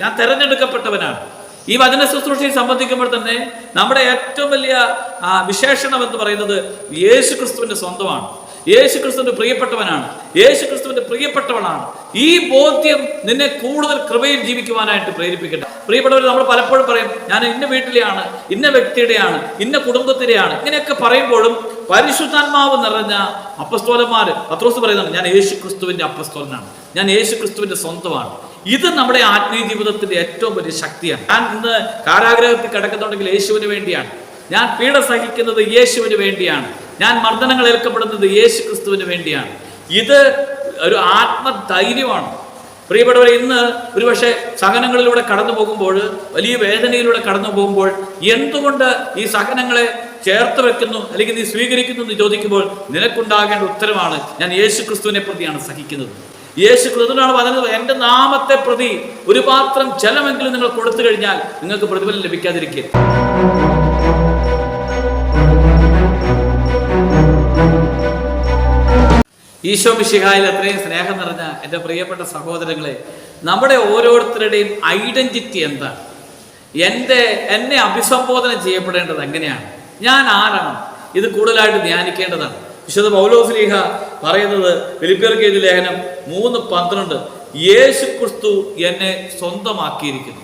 ഞാൻ തെരഞ്ഞെടുക്കപ്പെട്ടവനാണ്. ഈ വചന ശുശ്രൂഷയെ സംബന്ധിക്കുമ്പോൾ തന്നെ നമ്മുടെ ഏറ്റവും വലിയ വിശേഷണം എന്ന് പറയുന്നത് യേശു ക്രിസ്തുവിന്റെ സ്വന്തമാണ്. യേശു ക്രിസ്തുവിന്റെ പ്രിയപ്പെട്ടവനാണ്. യേശു ക്രിസ്തുവിന്റെ പ്രിയപ്പെട്ടവനാണ് ഈ ബോധ്യം നിന്നെ കൂടുതൽ കൃപയിൽ ജീവിക്കുവാനായിട്ട് പ്രേരിപ്പിക്കട്ടെ. പ്രിയപ്പെട്ടവർ നമ്മൾ പലപ്പോഴും പറയും ഞാൻ ഇന്ന വീട്ടിലെയാണ് ഇന്ന വ്യക്തിയുടെയാണ് ഇന്ന കുടുംബത്തിലെയാണ്. ഇങ്ങനെയൊക്കെ പറയുമ്പോഴും പരിശുദ്ധാത്മാവ് നിറഞ്ഞ അപ്പസ്തോലന്മാർ അത്രോസ് പറയുന്നുണ്ട് ഞാൻ യേശു ക്രിസ്തുവിന്റെ അപ്പസ്തോലനാണ്. ഞാൻ യേശു ക്രിസ്തുവിന്റെ സ്വന്തമാണ്. ഇത് നമ്മുടെ ആത്മീയ ജീവിതത്തിന്റെ ഏറ്റവും വലിയ ശക്തിയാണ്. ഞാൻ ഇന്ന് കാരാഗ്രഹത്തിൽ കിടക്കുന്നുണ്ടെങ്കിൽ യേശുവിന് വേണ്ടിയാണ്. ഞാൻ പീഡ സഹിക്കുന്നത് യേശുവിന് വേണ്ടിയാണ്. ഞാൻ മർദ്ദനങ്ങൾ ഏൽക്കപ്പെടുന്നത് യേശു ക്രിസ്തുവിന് വേണ്ടിയാണ്. ഇത് ഒരു ആത്മധൈര്യമാണ്. പ്രിയപ്പെട്ടവർ ഇന്ന് ഒരുപക്ഷെ സഹനങ്ങളിലൂടെ കടന്നു പോകുമ്പോൾ വലിയ വേദനയിലൂടെ കടന്നു പോകുമ്പോൾ എന്തുകൊണ്ട് ഈ സഹനങ്ങളെ ചേർത്ത് വെക്കുന്നു അല്ലെങ്കിൽ നീ സ്വീകരിക്കുന്നു എന്ന് ചോദിക്കുമ്പോൾ നിനക്കുണ്ടാകേണ്ട ഉത്തരമാണ് ഞാൻ യേശു ക്രിസ്തുവിനെ പ്രതിയാണ് സഹിക്കുന്നത്. യേശു കൃതനാണ് പറഞ്ഞത്? എന്റെ നാമത്തെ പ്രതി ഒരു പാത്രം ജലമെങ്കിലും നിങ്ങൾ കൊടുത്തു കഴിഞ്ഞാൽ നിങ്ങൾക്ക് പ്രതിഫലം ലഭിക്കാതിരിക്കുക ഈശോ മിശിഹായിൽ അത്രയും സ്നേഹം നിറഞ്ഞ എന്റെ പ്രിയപ്പെട്ട സഹോദരങ്ങളെ നമ്മുടെ ഓരോരുത്തരുടെയും ഐഡന്റിറ്റി എന്താണ്? എന്റെ എന്നെ അഭിസംബോധന ചെയ്യപ്പെടേണ്ടത് എങ്ങനെയാണ്? ഞാൻ ആരാണ്? ഇത് കൂടുതലായിട്ട് ധ്യാനിക്കേണ്ടതാണ്. വിശുദ്ധ പൗലോസ്ലീഹ പറയുന്നത് ഫിലിപ്പിയർക്ക് ലേഖനം മൂന്ന് പന്ത്രണ്ട്. യേശു ക്രിസ്തു എന്നെ സ്വന്തമാക്കിയിരിക്കുന്നു.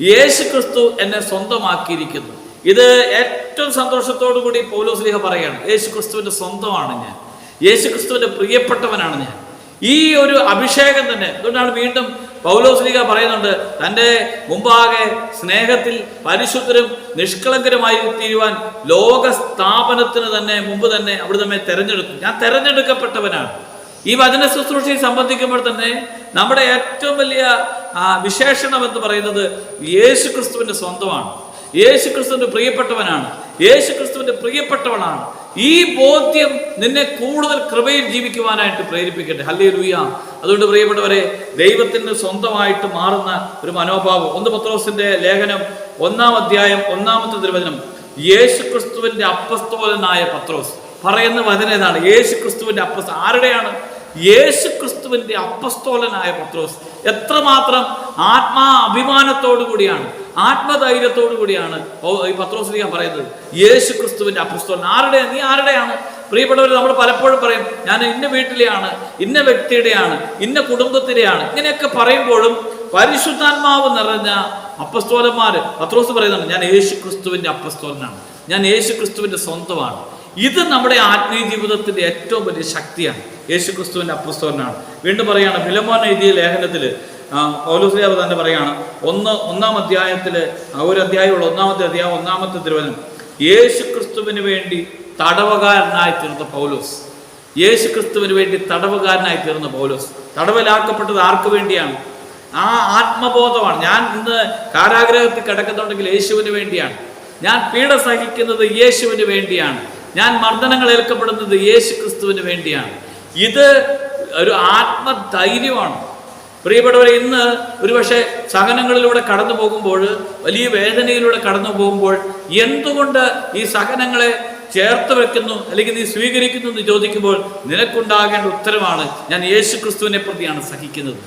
യേശു ക്രിസ്തു എന്നെ സ്വന്തമാക്കിയിരിക്കുന്നു. ഇത് ഏറ്റവും സന്തോഷത്തോടു കൂടി പൗലോസ്ലീഹ പറയുകയാണ്. യേശു ക്രിസ്തുവിന്റെ സ്വന്തമാണ് ഞാൻ. യേശു ക്രിസ്തുവിന്റെ പ്രിയപ്പെട്ടവനാണ് ഞാൻ. ഈ ഒരു അഭിഷേകം തന്നെ. അതുകൊണ്ടാണ് വീണ്ടും പൗലോസ്ലിക പറയുന്നുണ്ട് തന്റെ മുമ്പാകെ സ്നേഹത്തിൽ പരിശുദ്ധരും നിഷ്കളങ്കരുമായി തീരുവാൻ ലോക സ്ഥാപനത്തിന് തന്നെ മുമ്പ് തന്നെ അവിടെ നമ്മെ തെരഞ്ഞെടുത്തു. ഞാൻ തെരഞ്ഞെടുക്കപ്പെട്ടവനാണ്. ഈ വചന ശുശ്രൂഷയെ സംബന്ധിക്കുമ്പോൾ തന്നെ നമ്മുടെ ഏറ്റവും വലിയ വിശേഷണം എന്ന് പറയുന്നത് യേശു ക്രിസ്തുവിന്റെ സ്വന്തമാണ്. യേശു ക്രിസ്തുവിന്റെ പ്രിയപ്പെട്ടവനാണ്. യേശു ക്രിസ്തുവിന്റെ പ്രിയപ്പെട്ടവനാണ് ഈ ബോധ്യം നിന്നെ കൂടുതൽ കൃപയിൽ ജീവിക്കുവാനായിട്ട് പ്രേരിപ്പിക്കട്ടെ. ഹല്ലേ ലൂയ അതുകൊണ്ട് പ്രിയപ്പെട്ടവരെ ദൈവത്തിന് സ്വന്തമായിട്ട് മാറുന്ന ഒരു മനോഭാവം. ഒന്ന് പത്രോസിന്റെ ലേഖനം ഒന്നാം അധ്യായം ഒന്നാമത്തെ തിരുവചനം. യേശു ക്രിസ്തുവിന്റെ അപ്പസ്തോലനായ പത്രോസ് പറയുന്ന വചനം ഏതാണ്? യേശു ക്രിസ്തുവിന്റെ അപ്പസ് ആരുടെയാണ്? യേശു ക്രിസ്തുവിന്റെ അപ്പസ്തോലനായ പത്രോസ് എത്രമാത്രം ആത്മാ അഭിമാനത്തോടു കൂടിയാണ് ആത്മധൈര്യത്തോടു കൂടിയാണ്. ഈ പത്രോസ് പത്രോസ്ലിയ പറയുന്നത്. യേശു ക്രിസ്തുവിന്റെ അപ്പസ്തോലൻ. ആരുടെ? നീ ആരുടെയാണ്? പ്രിയപ്പെട്ടവർ നമ്മൾ പലപ്പോഴും പറയും ഞാൻ ഇന്ന വീട്ടിലെയാണ് ഇന്ന വ്യക്തിയുടെയാണ് ഇന്ന കുടുംബത്തിലെയാണ്. ഇങ്ങനെയൊക്കെ പറയുമ്പോഴും പരിശുദ്ധാത്മാവ് നിറഞ്ഞ അപ്പസ്തോലന്മാര് പത്രോസ് പറയുന്നുണ്ട് ഞാൻ യേശു ക്രിസ്തുവിന്റെ അപ്പസ്തോലനാണ്. ഞാൻ യേശു ക്രിസ്തുവിന്റെ സ്വന്തമാണ്. ഇത് നമ്മുടെ ആത്മീയ ജീവിതത്തിന്റെ ഏറ്റവും വലിയ ശക്തിയാണ്. യേശു ക്രിസ്തുവിന്റെ അപ്പസ്തോലനാണ്. വീണ്ടും പറയാണ് ഫിലമോൻ എഴുതിയ ലേഖനത്തിൽ പൗലോസ്ലിയാവ് തന്നെ പറയാണ് ഒന്ന് ഒന്നാം അധ്യായത്തിൽ ഒരു അധ്യായമുള്ള ഒന്നാമത്തെ അധ്യായം ഒന്നാമത്തെ തിരുവചനം യേശു ക്രിസ്തുവിന് വേണ്ടി തടവുകാരനായി തീർന്ന പൗലോസ്. യേശു ക്രിസ്തുവിന് വേണ്ടി തടവുകാരനായി തീർന്ന പൗലോസ്. തടവിലാക്കപ്പെട്ടത് ആർക്ക് വേണ്ടിയാണ്? ആ ആത്മബോധമാണ്. ഞാൻ ഇന്ന് കാരാഗ്രഹത്തിൽ കിടക്കുന്നുണ്ടെങ്കിൽ യേശുവിന് വേണ്ടിയാണ്. ഞാൻ പീഡ സഹിക്കുന്നത് യേശുവിന് വേണ്ടിയാണ്. ഞാൻ മർദ്ദനങ്ങൾ ഏൽക്കപ്പെടുന്നത് യേശു ക്രിസ്തുവിന് വേണ്ടിയാണ്. ഇത് ഒരു ആത്മധൈര്യമാണ്. പ്രിയപ്പെട്ടവരെ ഇന്ന് ഒരുപക്ഷെ സഹനങ്ങളിലൂടെ കടന്നു പോകുമ്പോൾ വലിയ വേദനയിലൂടെ കടന്നു പോകുമ്പോൾ എന്തുകൊണ്ട് ഈ സഹനങ്ങളെ ചേർത്ത് വെക്കുന്നു അല്ലെങ്കിൽ നീ സ്വീകരിക്കുന്നു എന്ന് ചോദിക്കുമ്പോൾ നിനക്കുണ്ടാകേണ്ട ഉത്തരമാണ് ഞാൻ യേശു ക്രിസ്തുവിനെ പ്രതിയാണ് സഹിക്കുന്നത്.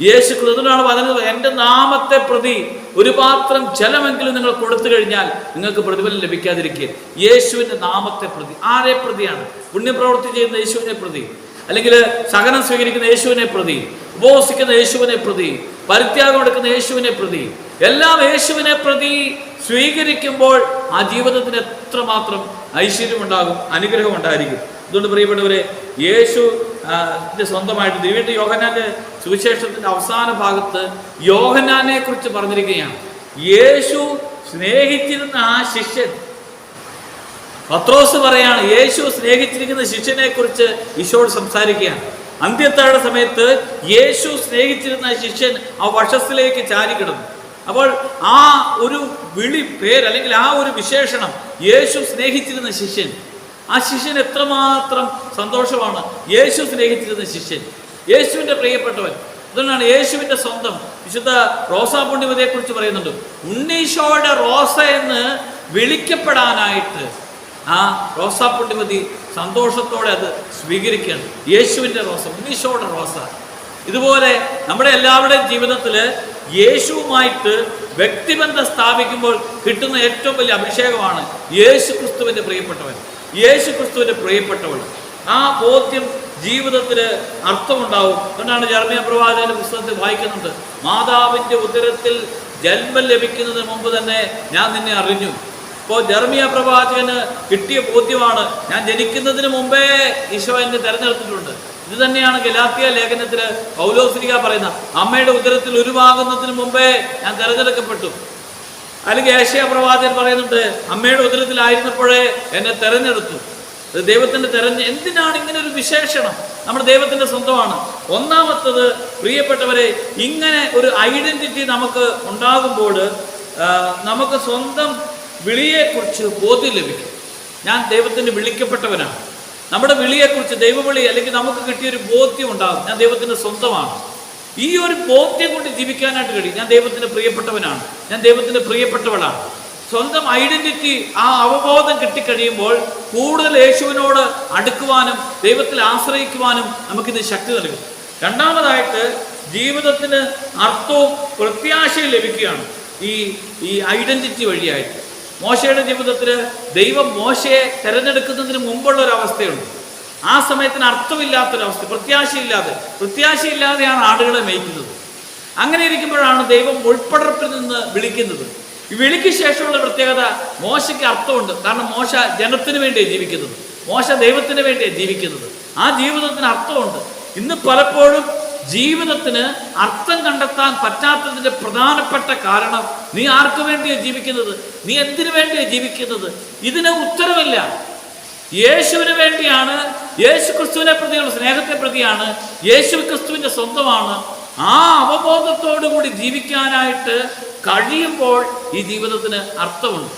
യേശു ക്രിസ്തുവിനാണ് പറഞ്ഞത് എന്റെ നാമത്തെ പ്രതി ഒരു പാത്രം ജലമെങ്കിലും നിങ്ങൾ കൊടുത്തു കഴിഞ്ഞാൽ നിങ്ങൾക്ക് പ്രതിഫലം ലഭിക്കാതിരിക്കുക യേശുവിന്റെ നാമത്തെ പ്രതി. ആരെ പ്രതിയാണ്? പുണ്യപ്രവൃത്തി ചെയ്യുന്ന യേശുവിനെ പ്രതി. അല്ലെങ്കിൽ സഹനം സ്വീകരിക്കുന്ന യേശുവിനെ പ്രതി. ഉപവസിക്കുന്ന യേശുവിനെ പ്രതി. പരിത്യാഗം എടുക്കുന്ന യേശുവിനെ പ്രതി. എല്ലാം യേശുവിനെ പ്രതി. സ്വീകരിക്കുമ്പോൾ ആ ജീവിതത്തിന് എത്രമാത്രം ഐശ്വര്യമുണ്ടാകും അനുഗ്രഹം ഉണ്ടായിരിക്കും അതുകൊണ്ട് പ്രിയപ്പെട്ടവരെ യേശു സ്വന്തമായിട്ട് ദിവ്യട്ട് യോഹനാന്റെ സുവിശേഷത്തിന്റെ അവസാന ഭാഗത്ത് യോഹനാനെ കുറിച്ച് പറഞ്ഞിരിക്കുകയാണ്. യേശു സ്നേഹിച്ചിരുന്ന ആ ശിഷ്യൻ പത്രോസ് പറയാണ് യേശു സ്നേഹിച്ചിരിക്കുന്ന ശിഷ്യനെ കുറിച്ച് ഈശോട് സംസാരിക്കുകയാണ്. അന്ത്യത്താഴ സമയത്ത് യേശു സ്നേഹിച്ചിരുന്ന ശിഷ്യൻ ആ വശത്തിലേക്ക് ചാരി കിടന്നു അപ്പോൾ ആ ഒരു വിളി പേര് അല്ലെങ്കിൽ ആ ഒരു വിശേഷണം യേശു സ്നേഹിച്ചിരുന്ന ശിഷ്യൻ ആ ശിഷ്യൻ എത്രമാത്രം സന്തോഷമാണ്. യേശു സ്നേഹിച്ചിരുന്ന ശിഷ്യൻ. യേശുവിന്റെ പ്രിയപ്പെട്ടവൻ. അതുകൊണ്ടാണ് യേശുവിന്റെ സ്വന്തം വിശുദ്ധ റോസാ പുണ്യവതയെക്കുറിച്ച് പറയുന്നുണ്ട്. ഉണ്ണീശോയുടെ റോസ എന്ന് വിളിക്കപ്പെടാനായിട്ട് ആ റോസാ പുണ്യമതി സന്തോഷത്തോടെ അത് സ്വീകരിക്കുകയാണ്. യേശുവിന്റെ റോസ ഉണ്ണീശോയുടെ റോസ. ഇതുപോലെ നമ്മുടെ എല്ലാവരുടെയും ജീവിതത്തിൽ യേശുവുമായിട്ട് വ്യക്തിബന്ധം സ്ഥാപിക്കുമ്പോൾ കിട്ടുന്ന ഏറ്റവും വലിയ അഭിഷേകമാണ് യേശു ക്രിസ്തുവിന്റെ പ്രിയപ്പെട്ടവൻ. യേശു ക്രിസ്തുവിന്റെ പ്രിയപ്പെട്ടവൾ. ആ ബോധ്യം ജീവിതത്തിന് അർത്ഥമുണ്ടാവും. അതുകൊണ്ടാണ് ജർമ്മിയ പ്രവാചകന്റെ പുസ്തകത്തിൽ വായിക്കുന്നുണ്ട് മാതാവിന്റെ ഉദരത്തിൽ ജന്മം ലഭിക്കുന്നതിന് മുമ്പ് തന്നെ ഞാൻ നിന്നെ അറിഞ്ഞു. ഇപ്പോൾ ജർമിയ പ്രവാചകന് കിട്ടിയ ബോധ്യമാണ് ഞാൻ ജനിക്കുന്നതിന് മുമ്പേ ഈശോ എന്നെ തിരഞ്ഞെടുത്തിട്ടുണ്ട്. ഇത് തന്നെയാണ് ഗലാത്തിയ ലേഖനത്തിൽ പൗലോസ്ലിക പറയുന്ന അമ്മയുടെ ഉദരത്തിൽ ഉരുവാകുന്നതിന് മുമ്പേ ഞാൻ തെരഞ്ഞെടുക്കപ്പെട്ടു. അല്ലെങ്കിൽ ഏഷ്യ പ്രവാചകൻ പറയുന്നുണ്ട് അമ്മയുടെ ഉദരത്തിലായിരുന്നപ്പോഴേ എന്നെ തെരഞ്ഞെടുത്തു. ദൈവത്തിന്റെ തെരഞ്ഞ് എന്തിനാണ് ഇങ്ങനെ ഒരു വിശേഷണം? നമ്മുടെ ദൈവത്തിന്റെ സ്വന്തമാണ്. ഒന്നാമത്തത് പ്രിയപ്പെട്ടവരെ ഇങ്ങനെ ഒരു ഐഡന്റിറ്റി നമുക്ക് ഉണ്ടാകുമ്പോൾ നമുക്ക് സ്വന്തം വിളിയെക്കുറിച്ച് ബോധ്യം ലഭിക്കും. ഞാൻ ദൈവത്തിന് വിളിക്കപ്പെട്ടവനാണ്. നമ്മുടെ വിളിയെക്കുറിച്ച് ദൈവവിളി അല്ലെങ്കിൽ നമുക്ക് കിട്ടിയൊരു ബോധ്യം ഉണ്ടാകും. ഞാൻ ദൈവത്തിന്റെ സ്വന്തമാണ്. ഈ ഒരു ബോധ്യം കൊണ്ട് ജീവിക്കാനായിട്ട് കഴിയും. ഞാൻ ദൈവത്തിന് പ്രിയപ്പെട്ടവനാണ്. ഞാൻ ദൈവത്തിന് പ്രിയപ്പെട്ടവളാണ്. സ്വന്തം ഐഡന്റിറ്റി ആ അവബോധം കിട്ടിക്കഴിയുമ്പോൾ കൂടുതൽ യേശുവിനോട് അടുക്കുവാനും ദൈവത്തിൽ ആശ്രയിക്കുവാനും നമുക്കിത് ശക്തി നൽകും. രണ്ടാമതായിട്ട് ജീവിതത്തിന് അർത്ഥവും പ്രത്യാശയും ലഭിക്കുകയാണ് ഈ ഈ ഐഡന്റിറ്റി വഴിയായിട്ട്. മോശയുടെ ജീവിതത്തിൽ ദൈവം മോശയെ തിരഞ്ഞെടുക്കുന്നതിന് മുമ്പുള്ള ഒരു അവസ്ഥയുണ്ട്. ആ സമയത്തിന് അർത്ഥമില്ലാത്തൊരവസ്ഥ പ്രത്യാശയില്ലാതെ പ്രത്യാശയില്ലാതെയാണ് ആടുകളെ മേയ്ക്കുന്നത്. അങ്ങനെ ഇരിക്കുമ്പോഴാണ് ദൈവം ഉൾപ്പടർപ്പിൽ നിന്ന് വിളിക്കുന്നത്. ഈ വിളിക്ക് ശേഷമുള്ള പ്രത്യേകത മോശയ്ക്ക് അർത്ഥമുണ്ട്. കാരണം മോശ ജനത്തിന് വേണ്ടിയാണ് ജീവിക്കുന്നത്. മോശ ദൈവത്തിന് വേണ്ടിയാണ് ജീവിക്കുന്നത്. ആ ജീവിതത്തിന് അർത്ഥമുണ്ട്. ഇന്ന് പലപ്പോഴും ജീവിതത്തിന് അർത്ഥം കണ്ടെത്താൻ പറ്റാത്തതിന്റെ പ്രധാനപ്പെട്ട കാരണം നീ ആർക്കു വേണ്ടിയാണ് ജീവിക്കുന്നത്? നീ എന്തിനു വേണ്ടിയാണ് ജീവിക്കുന്നത്? ഇതിന് ഉത്തരവില്ല യേശുവിന് വേണ്ടിയാണ് യേശു ക്രിസ്തുവിനെ പ്രതിയുള്ള സ്നേഹത്തെ പ്രതിയാണ്. യേശു ക്രിസ്തുവിന്റെ സ്വന്തമാണ്. ആ അവബോധത്തോടു കൂടി ജീവിക്കാനായിട്ട് കഴിയുമ്പോൾ ഈ ജീവിതത്തിന് അർത്ഥമുണ്ട്.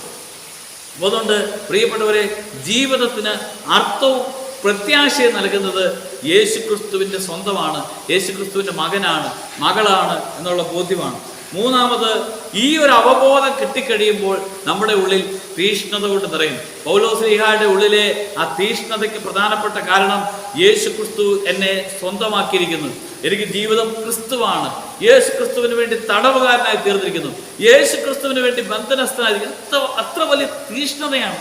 അതുകൊണ്ട് പ്രിയപ്പെട്ടവരെ ജീവിതത്തിന് അർത്ഥവും പ്രത്യാശയും നൽകുന്നത് യേശു ക്രിസ്തുവിന്റെ സ്വന്തമാണ്. യേശു ക്രിസ്തുവിന്റെ മകനാണ് മകളാണ് എന്നുള്ള ബോധ്യമാണ്. മൂന്നാമത് ഈ ഒരു അവബോധം കിട്ടിക്കഴിയുമ്പോൾ നമ്മുടെ ഉള്ളിൽ തീഷ്ണത കൊണ്ട് നിറയും. പൗലോസ്ലിഹായുടെ ഉള്ളിലെ ആ തീഷ്ണതയ്ക്ക് പ്രധാനപ്പെട്ട കാരണം യേശു ക്രിസ്തു എന്നെ സ്വന്തമാക്കിയിരിക്കുന്നു. എനിക്ക് ജീവിതം ക്രിസ്തുവാണ്. യേശു ക്രിസ്തുവിന് വേണ്ടി തടവുകാരനായി തീർന്നിരിക്കുന്നു. യേശു ക്രിസ്തുവിന് വേണ്ടി ബന്ധനസ്ഥനായിരിക്കുന്നു അത്ര വലിയ തീഷ്ണതയാണ്.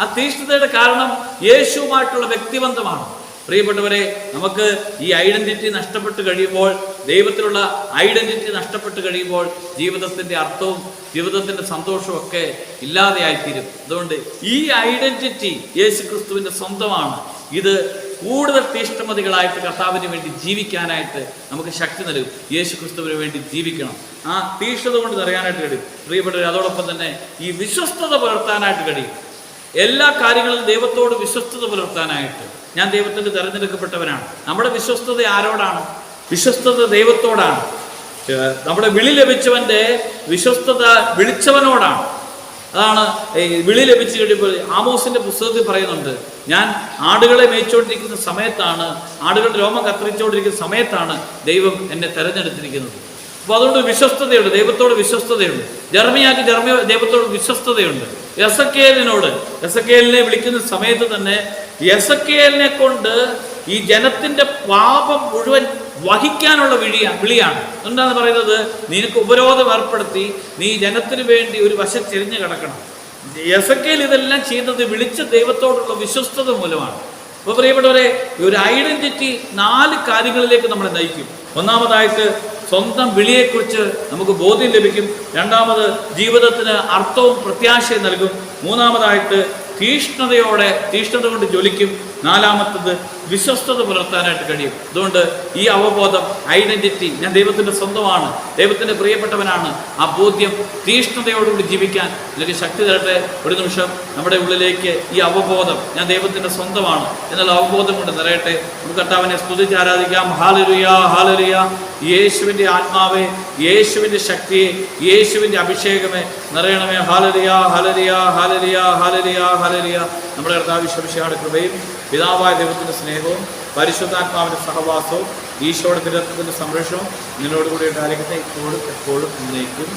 ആ തീഷ്ണതയുടെ കാരണം യേശുവുമായിട്ടുള്ള വ്യക്തിബന്ധമാണ്. പ്രിയപ്പെട്ടവരെ നമുക്ക് ഈ ഐഡന്റിറ്റി നഷ്ടപ്പെട്ട് കഴിയുമ്പോൾ ദൈവത്തിലുള്ള ഐഡന്റിറ്റി നഷ്ടപ്പെട്ട് കഴിയുമ്പോൾ ജീവിതത്തിന്റെ അർത്ഥവും ജീവിതത്തിന്റെ സന്തോഷവും ഒക്കെ ഇല്ലാതെയായിത്തീരും. അതുകൊണ്ട് ഈ ഐഡന്റിറ്റി യേശു ക്രിസ്തുവിന്റെ സ്വന്തമാണ്. ഇത് കൂടുതൽ തീഷ്ണമതികളായിട്ട് കർത്താവിന് വേണ്ടി ജീവിക്കാനായിട്ട് നമുക്ക് ശക്തി നൽകും. യേശു ക്രിസ്തുവിന് വേണ്ടി ജീവിക്കണം. ആ തീഷ്ണത കൊണ്ട് നിറയാനായിട്ട് കഴിയും. പ്രിയപ്പെട്ടവർ അതോടൊപ്പം തന്നെ ഈ വിശ്വസ്തത പുലർത്താനായിട്ട് കഴിയും. എല്ലാ കാര്യങ്ങളിലും ദൈവത്തോട് വിശ്വസ്തത പുലർത്താനായിട്ട്. ഞാൻ ദൈവത്തിന്റെ തിരഞ്ഞെടുക്കപ്പെട്ടവനാണ്. നമ്മുടെ വിശ്വസ്തത ആരോടാണ്? വിശ്വസ്തത ദൈവത്തോടാണ്. നമ്മുടെ വിളി ലഭിച്ചവന്റെ വിശ്വസ്തത വിളിച്ചവനോടാണ്. അതാണ് വിളി ലഭിച്ചു കഴിയുമ്പോൾ ആമോസിന്റെ പുസ്തകത്തിൽ പറയുന്നുണ്ട് ഞാൻ ആടുകളെ മേയിച്ചുകൊണ്ടിരിക്കുന്ന സമയത്താണ് ആടുകളുടെ രോമം കത്തിരിച്ചുകൊണ്ടിരിക്കുന്ന സമയത്താണ് ദൈവം എന്നെ തെരഞ്ഞെടുത്തിരിക്കുന്നത്. അപ്പോൾ അതുകൊണ്ട് വിശ്വസ്തതയുണ്ട് ദൈവത്തോട് വിശ്വസ്തതയുണ്ട്. ജർമ്മിയാക്ക് ജർമ്മിയ ദൈവത്തോട് വിശ്വസ്തതയുണ്ട്. എസക്കേലിനോട് എസക്കേലിനെ വിളിക്കുന്ന സമയത്ത് തന്നെ എസക്കേലിനെ കൊണ്ട് ഈ ജനത്തിന്റെ പാപം മുഴുവൻ വഹിക്കാനുള്ള വിളിയാണ് വിളിയാണ്. എന്താണ് പറയുന്നത്? നിനക്ക് ഉപരോധം ഏർപ്പെടുത്തി നീ ജനത്തിന് വേണ്ടി ഒരു വശം ചെരിഞ്ഞു കിടക്കണം. എസക്കേൽ ഇതെല്ലാം ചെയ്യുന്നത് വിളിച്ച ദൈവത്തോടുള്ള വിശ്വസ്തത മൂലമാണ്. അപ്പോൾ പ്രിയപ്പെട്ടവരെ ഒരു ഐഡന്റിറ്റി നാല് കാര്യങ്ങളിലേക്ക് നമ്മളെ നയിക്കും. ഒന്നാമതായിട്ട് സ്വന്തം വിളിയെക്കുറിച്ച് നമുക്ക് ബോധ്യം ലഭിക്കും. രണ്ടാമത് ജീവിതത്തിന് അർത്ഥവും പ്രത്യാശയും നൽകും. മൂന്നാമതായിട്ട് തീഷ്ണതയോടെ തീഷ്ണത കൊണ്ട് ജ്വലിക്കും. നാലാമത്തത് വിശ്വസ്തത പുലർത്താനായിട്ട് കഴിയും. അതുകൊണ്ട് ഈ അവബോധം ഐഡന്റിറ്റി ഞാൻ ദൈവത്തിന്റെ സ്വന്തമാണ് ദൈവത്തിന്റെ പ്രിയപ്പെട്ടവനാണ്. ആ ബോധ്യം തീഷ്ണതയോടുകൂടി ജീവിക്കാൻ എനിക്ക് ശക്തി തരട്ടെ. ഒരു നിമിഷം നമ്മുടെ ഉള്ളിലേക്ക് ഈ അവബോധം ഞാൻ ദൈവത്തിന്റെ സ്വന്തമാണ് എന്നുള്ള അവബോധം കൊണ്ട് നിറയട്ടെ. നമുക്ക് കർത്താവിനെ സ്തുതിച്ച് ആരാധിക്കാം. ഹാലരിയ ഹാലരിയ യേശുവിന്റെ ആത്മാവേ യേശുവിന്റെ ശക്തിയെ യേശുവിന്റെ അഭിഷേകമേ നിറയണമേ. ഹാലരിയ ഹാലരിയ ഹാലരിയ ഹാലരിയ ഹാലരിയ നമ്മുടെ കർത്താവ് വിശ്വവിശയുടെ കൃപയും പിതാവായ ദൈവത്തിന്റെ സ്നേഹവും പരിശുദ്ധാത്മാവിന്റെ സഹവാസവും ഈശോയുടെ തിരത്തിന്റെ സംരക്ഷണവും നിന്നോടുകൂടി ഉണ്ടായിരിക്കട്ടെ. ഇപ്പോഴും എപ്പോഴും എന്നേക്കും.